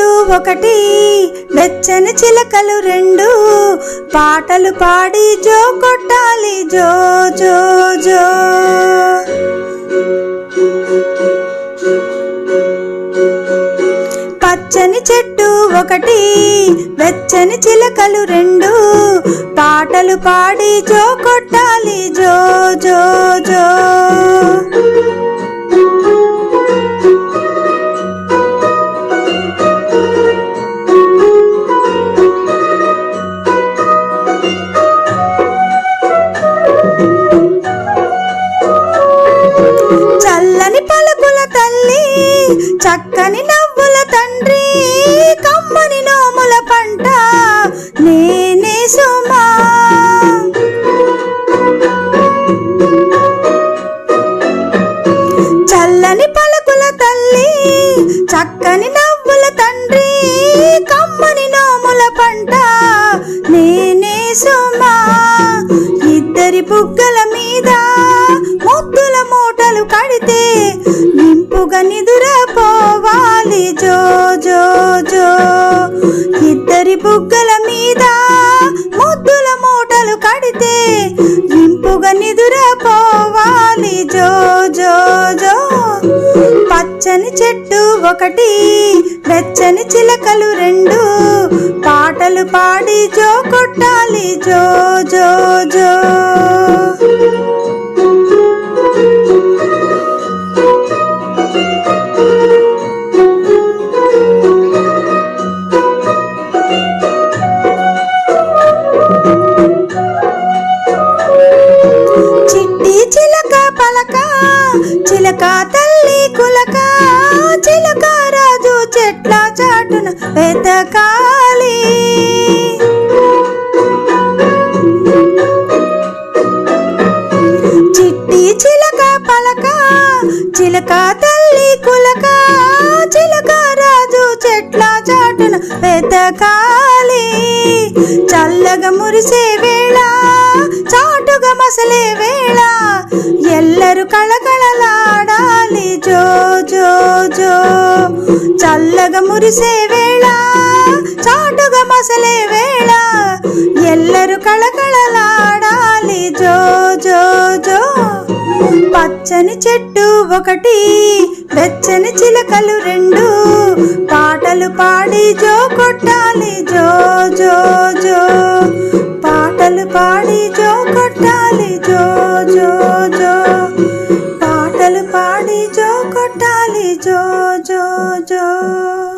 ఒకటి వెచ్చని చిలకలు రెండు. పాటలు పాడి జో కొట్టాలి జో జో జో. పచ్చని చెట్టు ఒకటి వెచ్చని చిలకలు రెండు. పాటలు పాడి జో కొట్టాలి జో జో చక్కని నవ్వుల తండ్రి కమ్మని నోముల పంట నేనే సుమా. చల్లని పలుకుల తల్లి చక్కని నవ్వుల తండ్రి కమ్మని నోముల పంట నేనే సుమా. ఇద్దరి బుగ్గల మీద ముద్దుల మూటలు కడితే నింపుగా నిదురపోవాలి జో జో జో. ఇద్దరి బుగ్గల మీద ముద్దుల మూటలు కడితే నింపుగా నిదురపోవాలి జో జో జో. పచ్చని చెట్టు ఒకటి వెచ్చని చిలకలు రెండు. పాటలు పాడి జో కొట్టాలి. జో చిలక పలక చిలక తల్లి కులక చిలక రాజు చెట్ల చాటున వెతకాలి. చిట్టి చిలక పలక చిలక తల్లి కులక చిలక రాజు చెట్ల చాటున వెతకాలి. చల్లగా మురిసే వేళ చాటుగా మసలే వేళ ఎల్లరు కళకళలాడాలి. జో జో జో. చల్లగా మురిసే వేళ చాటుగా మసలే వేళ ఎల్లరు కళకళలాడాలి. జో జో జో. పచ్చని చెట్టు ఒకటి వెచ్చని చిలకలు రెండు పాటలు పాడి జో కొట్టాలి. పాటలు పాడి జో కొట్టాలి జో జో జో